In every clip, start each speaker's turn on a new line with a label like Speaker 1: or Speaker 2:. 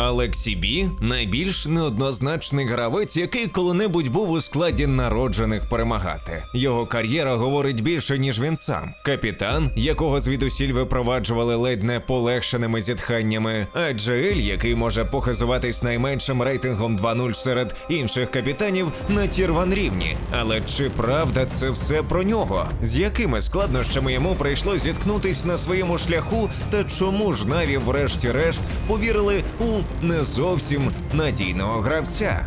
Speaker 1: Алексі Бі найбільш неоднозначний гравець, який коли-небудь був у складі народжених перемагати. Його кар'єра говорить більше, ніж він сам. Капітан, якого звідусіль випроваджували ледь не полегшеними зітханнями, а Джеель, який може похизуватись найменшим рейтингом 2-0 серед інших капітанів на тірван рівні. Але чи правда це все про нього? З якими складнощами йому прийшло зіткнутись на своєму шляху, та чому ж Наві, врешті-решт, повірили у не зовсім надійного гравця?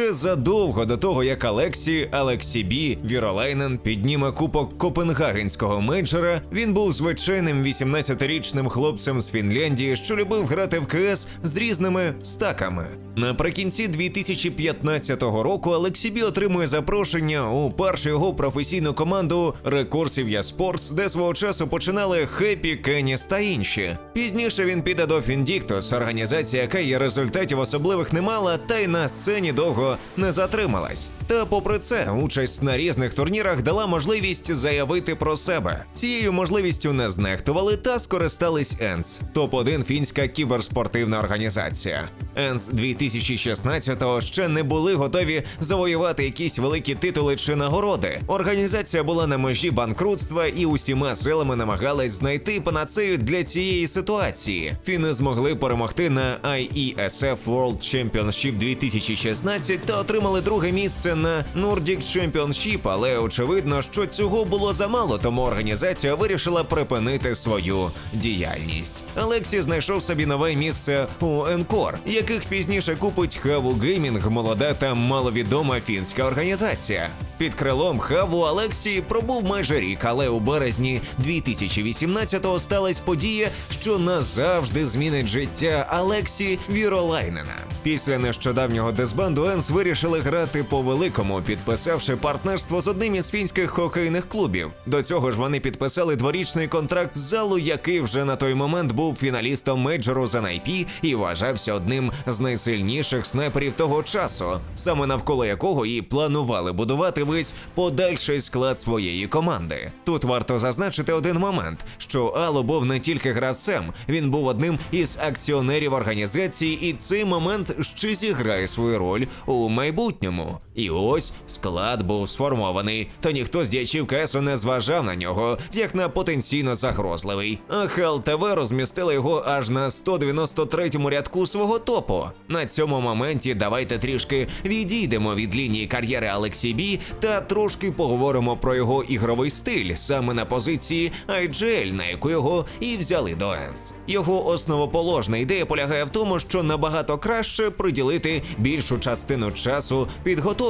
Speaker 1: Ще задовго до того, як Алексі, Алексі Бі, Віролайнен підніме кубок Копенгагенського мейджора, він був звичайним 18-річним хлопцем з Фінляндії, що любив грати в КС з різними стаками. Наприкінці 2015 року Алексі Бі отримує запрошення у першу його професійну команду Рекурсів'я Спортс, де свого часу починали Хеппі, Кеніс та інші. Пізніше він піде до Фіндіктус, організація, яка є результатів особливих не мала, та й на сцені довго не затрималась. Та попри це, участь на різних турнірах дала можливість заявити про себе. Цією можливістю не знехтували та скористались ЕНС, топ 1 фінська кіберспортивна організація. ЕНС 2016-го ще не були готові завоювати якісь великі титули чи нагороди. Організація була на межі банкрутства і усіма силами намагались знайти панацею для цієї ситуації. Фіни змогли перемогти на IESF World Championship 2016 та отримали друге місце на Nordic Championship, але очевидно, що цього було замало, тому організація вирішила припинити свою діяльність. Алексі знайшов собі нове місце у Енкор, яких пізніше купить Хаву Геймінг, молода та маловідома фінська організація. Під крилом Хаву Алексій пробув майже рік, але у березні 2018-го сталася подія, що назавжди змінить життя Алексі Віролайнена. Після нещодавнього дисбанду Енс вирішили грати по великому, підписавши партнерство з одним із фінських хокейних клубів. До цього ж вони підписали дворічний контракт з залу, який вже на той момент був фіналістом мейджору з NIP і вважався одним з найсильніших снайперів того часу, саме навколо якого і планували будувати весь подальший склад своєї команди. Тут варто зазначити один момент: що Ало був не тільки гравцем, він був одним із акціонерів організації, і цей момент ще зіграє свою роль у майбутньому. І ось склад був сформований, та ніхто з діячів КСу не зважав на нього як на потенційно загрозливий. А ХЛТВ розмістили його аж на 193-му рядку свого топу. На цьому моменті давайте трішки відійдемо від лінії кар'єри Алексі Бі та трошки поговоримо про його ігровий стиль саме на позиції IGL, на яку його і взяли до ЕНС. Його основоположна ідея полягає в тому, що набагато краще приділити більшу частину часу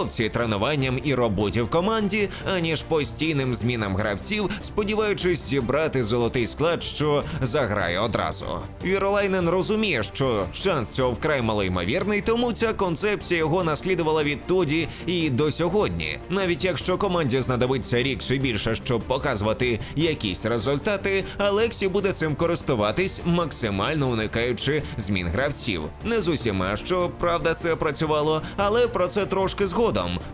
Speaker 1: підготовці, тренуванням і роботі в команді, аніж постійним змінам гравців, сподіваючись зібрати золотий склад, що заграє одразу. Віролайнен розуміє, що шанс цього вкрай малоймовірний, тому ця концепція його наслідувала відтоді і до сьогодні. Навіть якщо команді знадобиться рік чи більше, щоб показувати якісь результати, Алексі буде цим користуватись, максимально уникаючи змін гравців. Не з усіма, що правда це працювало, але про це трошки згодом.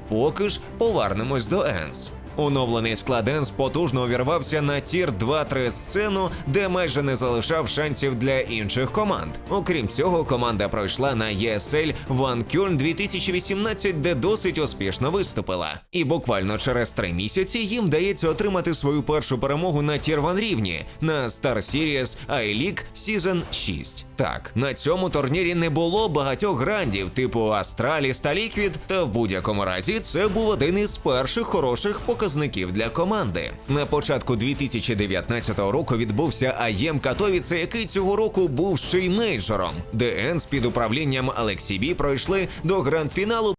Speaker 1: Поки ж повернемось до Енс. Оновлений склад Енс потужно увірвався на тір 2-3 сцену, де майже не залишав шансів для інших команд. Окрім цього, команда пройшла на ESL One Köln 2018, де досить успішно виступила. І буквально через три місяці їм вдається отримати свою першу перемогу на тір 1 рівні на Star Series I-League Season 6. Так, на цьому турнірі не було багатьох грандів, типу Астраліс та Ліквід, та в будь-якому разі це був один із перших хороших показників для команди. На початку 2019 року відбувся АЄМ Катовіце, який цього року був ще й мейджором. ДНС під управлінням Алексі Бі пройшли до гранд-фіналу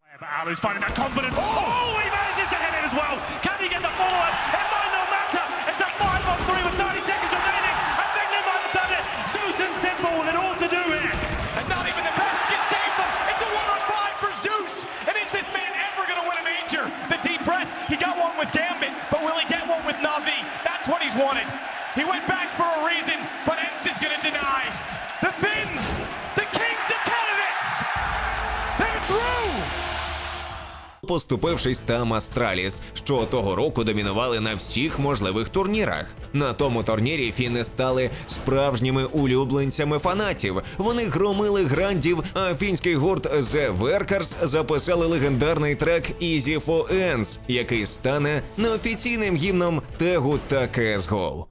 Speaker 1: поступившись там Астраліс, що того року домінували на всіх можливих турнірах. На тому турнірі фіни стали справжніми улюбленцями фанатів. Вони громили грандів, а фінський гурт The Workers записали легендарний трек Easy for Ends, який стане неофіційним гімном Тегу та CSGO.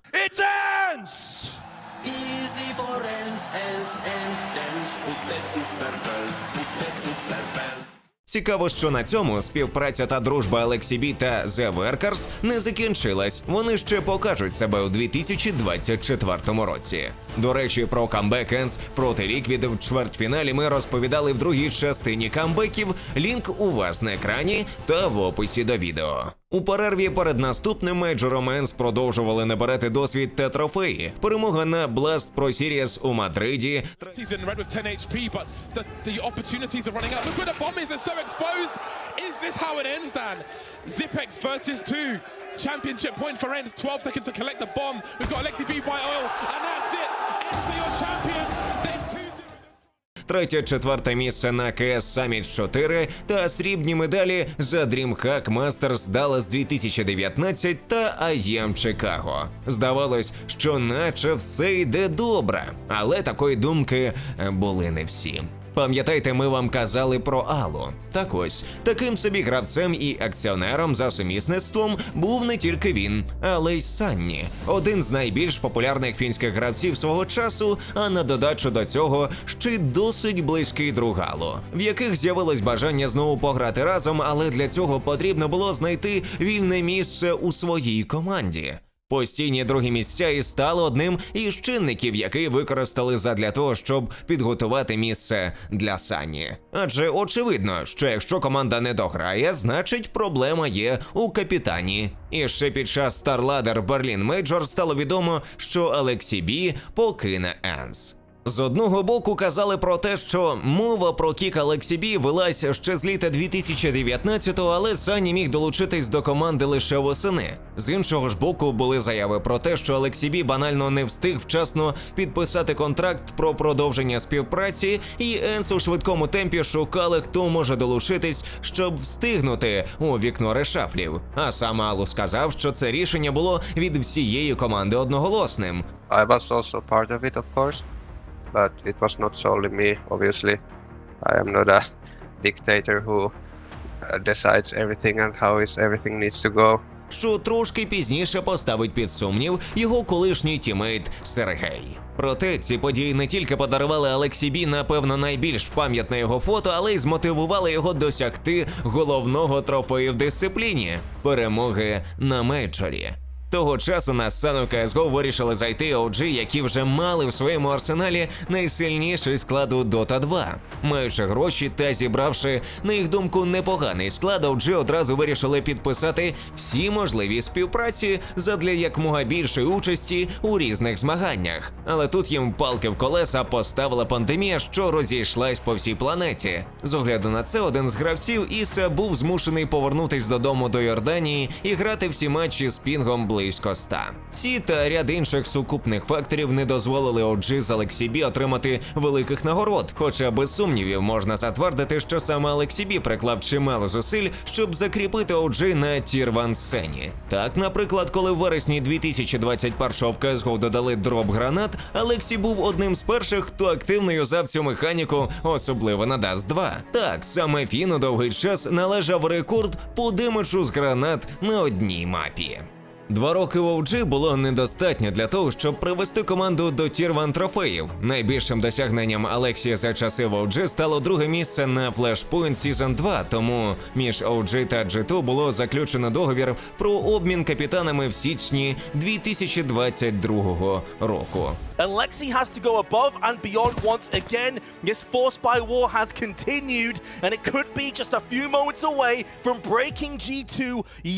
Speaker 1: Цікаво, що на цьому співпраця та дружба Алексі Бі та The Workers не закінчилась. Вони ще покажуть себе у 2024 році. До речі, про камбек Енс проти Liquid в чвертьфіналі ми розповідали в другій частині камбеків. Лінк у вас на екрані та в описі до відео. У перерві перед наступним мейджором Енс продовжували набирати досвід та трофеї. Перемога на Blast Pro Series у Мадриді,
Speaker 2: season red with 10 HP, but the, the opportunities are running out. Look where the bomb is, it's so exposed. Is this how it ends, Dan? Zipex versus two. Championship point for ends, 12 seconds to collect the bomb. We've got Alexi B by oil, and that's it. Ends are your champions. They've 2 0
Speaker 1: Третє, четверте місце на КС Summit 4 та срібні медалі за DreamHack Masters Dallas 2019 та IEM Chicago. Здавалось, що наче все йде добре, але такої думки були не всі. Пам'ятайте, ми вам казали про Аллу. Так ось таким собі гравцем і акціонером за сумісництвом був не тільки він, але й Санні, один з найбільш популярних фінських гравців свого часу, а на додачу до цього ще й досить близький друг Аллу, в яких з'явилось бажання знову пограти разом, але для цього потрібно було знайти вільне місце у своїй команді. Постійні другі місця і стало одним із чинників, який використали задля того, щоб підготувати місце для Сані. Адже очевидно, що якщо команда не дограє, значить проблема є у капітані. І ще під час StarLadder Berlin Major стало відомо, що Алексі Бі покине Енс. З одного боку казали про те, що мова про кік Алексі Бі велась ще з літа 2019-го, але Сані міг долучитись до команди лише восени. З іншого ж боку, були заяви про те, що Алексі Бі банально не встиг вчасно підписати контракт про продовження співпраці, і Енс у швидкому темпі шукали, хто може долучитись, щоб встигнути у вікно решафлів. А сам Алу сказав, що це рішення було від всієї команди одноголосним.
Speaker 3: I was also part of it, of course, but it was not solely me, obviously. I am not a dictator who uh, decides everything and how is everything needs to go.
Speaker 1: що трошки пізніше поставить під сумнів його колишній тімейт Сергей. Проте ці події не тільки подарували Алексі Бі, напевно, найбільш пам'ятне його фото, але й змотивували його досягти головного трофею в дисципліні перемоги на мейджорі. Того часу на сцену CSGO вирішили зайти OG, які вже мали в своєму арсеналі найсильніший склад у Dota 2. Маючи гроші та зібравши, на їх думку, непоганий склад, OG одразу вирішили підписати всі можливі співпраці задля якмога більшої участі у різних змаганнях. Але тут їм палки в колеса поставила пандемія, що розійшлась по всій планеті. З огляду на це, один з гравців Іса був змушений повернутись додому до Йорданії і грати всі матчі з пінгом близько 100. Ці та ряд інших сукупних факторів не дозволили OG з Алексі Бі отримати великих нагород. Хоча без сумнівів можна затвердити, що саме Алексі Бі приклав чимало зусиль, щоб закріпити OG на тір 1 сцені. Так, наприклад, коли в вересні 2021-го в CSGO додали дроп гранат, Алексі був одним з перших, хто активно юзав цю механіку, особливо на Dust 2. Так, саме Фіну довгий час належав рекорд по демеджу з гранат на одній мапі. Два роки в OG було недостатньо для того, щоб привести команду до 1 трофеїв. Найбільшим досягненням Алексія за часи в OG стало друге місце на Flashpoint Season 2, тому між OG та G2 було заключено договір про обмін капітанами в січні 2022 року.
Speaker 4: Alexi has to go above and beyond once again. Yes, Force by War has continued, and it could be just a few moments away from breaking G2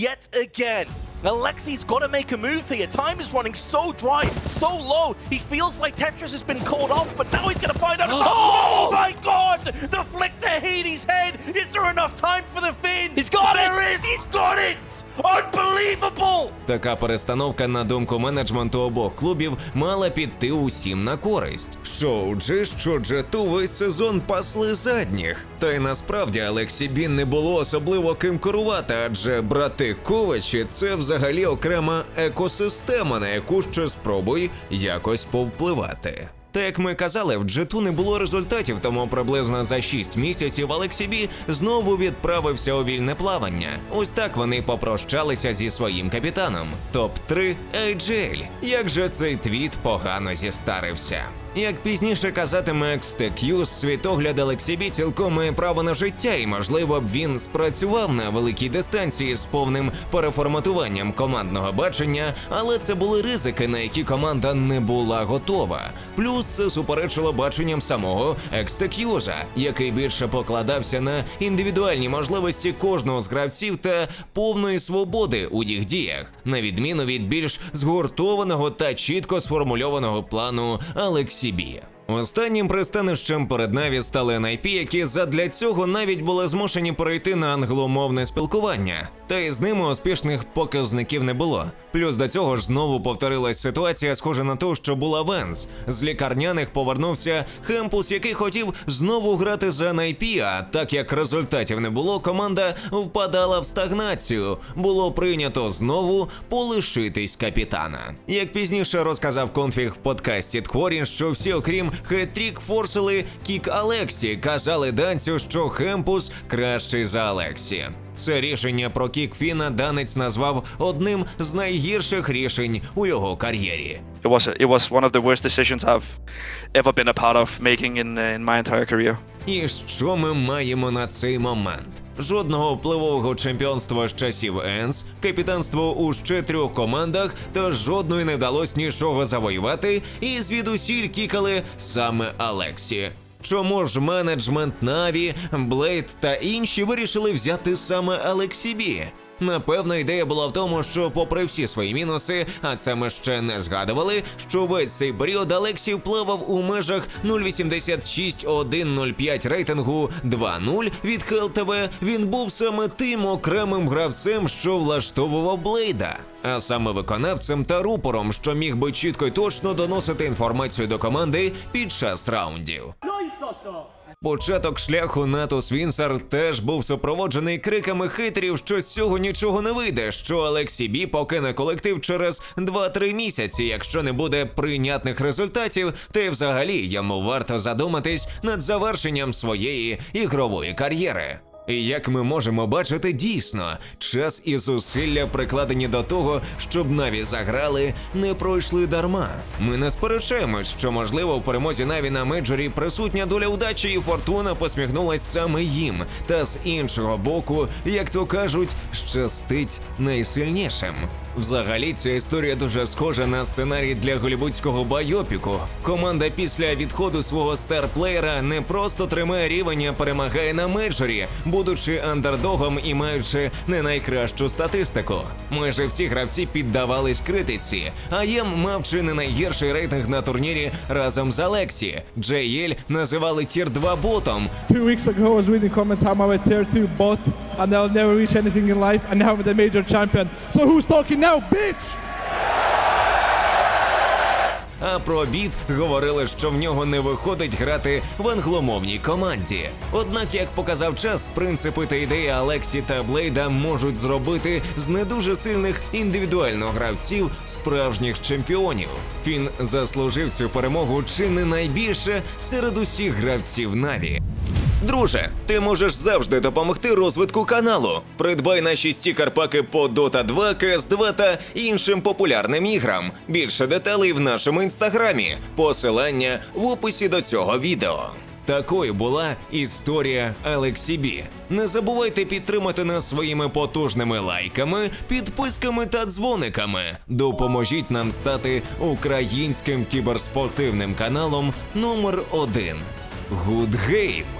Speaker 4: yet again. Alexi's got to make a move here. Time is running so dry, so low. He feels like Tetris has been called off, but now he's going to find out. Oh! oh! my god! The flick to Hades' head. Is there enough time for the Finn? He's got it. There is. He's got it. Unbelievable.
Speaker 1: Така перестановка на думку менеджменту обох клубів мала піти усім на користь. Що OG, що G2 весь сезон пасли задніх. Та й насправді Алексі Бін не було особливо ким керувати, адже брати Ковачі це взагалі окрема екосистема, на яку ще спробуй якось повпливати. Та як ми казали, в G2 не було результатів, тому приблизно за 6 місяців Алексі Бі знову відправився у вільне плавання. Ось так вони попрощалися зі своїм капітаном. Топ 3 AJL. Як же цей твіт погано зістарився. Як пізніше казатиме XTQ, світогляд Алексібі цілком має право на життя, і можливо б він спрацював на великій дистанції з повним переформатуванням командного бачення, але це були ризики, на які команда не була готова. Плюс це суперечило баченням самого XTQ, який більше покладався на індивідуальні можливості кожного з гравців та повної свободи у їх діях, на відміну від більш згуртованого та чітко сформульованого плану Алексі Бі. Останнім пристанищем перед Наві стали NIP, які задля цього навіть були змушені перейти на англомовне спілкування, та й з ними успішних показників не було. Плюс до цього ж знову повторилась ситуація, схожа на ту, що була Венс. З лікарняних повернувся Хемпус, який хотів знову грати за NIP, а так як результатів не було, команда впадала в стагнацію. Було прийнято знову полишитись капітана. Як пізніше розказав конфіг в подкасті Тхорін, що всі, окрім хет-трік, форсили кік Алексі, казали данцю, що Хемпус кращий за Алексі. Це рішення про кік Фіна данець назвав одним з найгірших рішень у його кар'єрі.
Speaker 5: it was it was one of the worst decisions I've ever been a part of making in uh, in my entire career.
Speaker 1: І що ми маємо на цей момент? Жодного впливового чемпіонства з часів Енс, капітанство у ще трьох командах, та жодної не вдалося нічого завоювати, і звідусіль кікали саме Алексі. Чому ж менеджмент Наві, Блейд та інші вирішили взяти саме Алексі Бі? Напевно, ідея була в тому, що, попри всі свої мінуси, а це ми ще не згадували, що весь цей період Алексій плавав у межах 0,86-1,05 рейтингу 2-0 від ХЛТВ. Він був саме тим окремим гравцем, що влаштовував Блейда. А саме виконавцем та рупором, що міг би чітко й точно доносити інформацію до команди під час раундів. Початок шляху НАТО Свінсар теж був супроводжений криками хитрів, що з цього нічого не вийде, що Алексі Бі покине колектив через 2-3 місяці, якщо не буде прийнятних результатів, та й взагалі йому варто задуматись над завершенням своєї ігрової кар'єри. І як ми можемо бачити, дійсно, час і зусилля, прикладені до того, щоб Наві заграли, не пройшли дарма. Ми не сперечаємось, що можливо в перемозі Наві на Меджорі присутня доля удачі і фортуна посміхнулась саме їм. Та з іншого боку, як то кажуть, щастить найсильнішим. Взагалі, ця історія дуже схожа на сценарій для голівудського байопіку. Команда після відходу свого старплеєра не просто тримає рівень, а перемагає на мейджорі, будучи андердогом і маючи не найкращу статистику. Майже всі гравці піддавались критиці, а Єм мав чи не найгірший рейтинг на турнірі разом з Алексі. JL називали тір 2 ботом,
Speaker 6: Two weeks ago, I was reading comments how a tier 2 bot and I'll never reach anything in life, and now I'm the major champion. So who's talking now, bitch?
Speaker 1: А про біт говорили, що в нього не виходить грати в англомовній команді. Однак, як показав час, принципи та ідеї Алексі та Блейда можуть зробити з не дуже сильних індивідуально гравців справжніх чемпіонів. Фін заслужив цю перемогу чи не найбільше серед усіх гравців Наві. Друже, ти можеш завжди допомогти розвитку каналу. Придбай наші стікер-паки по Dota 2, CS 2 та іншим популярним іграм. Більше деталей в нашому інстаграмі. Посилання в описі до цього відео. Такою була історія Алексі Бі. Не забувайте підтримати нас своїми потужними лайками, підписками та дзвониками. Допоможіть нам стати українським кіберспортивним каналом номер один. Good Game!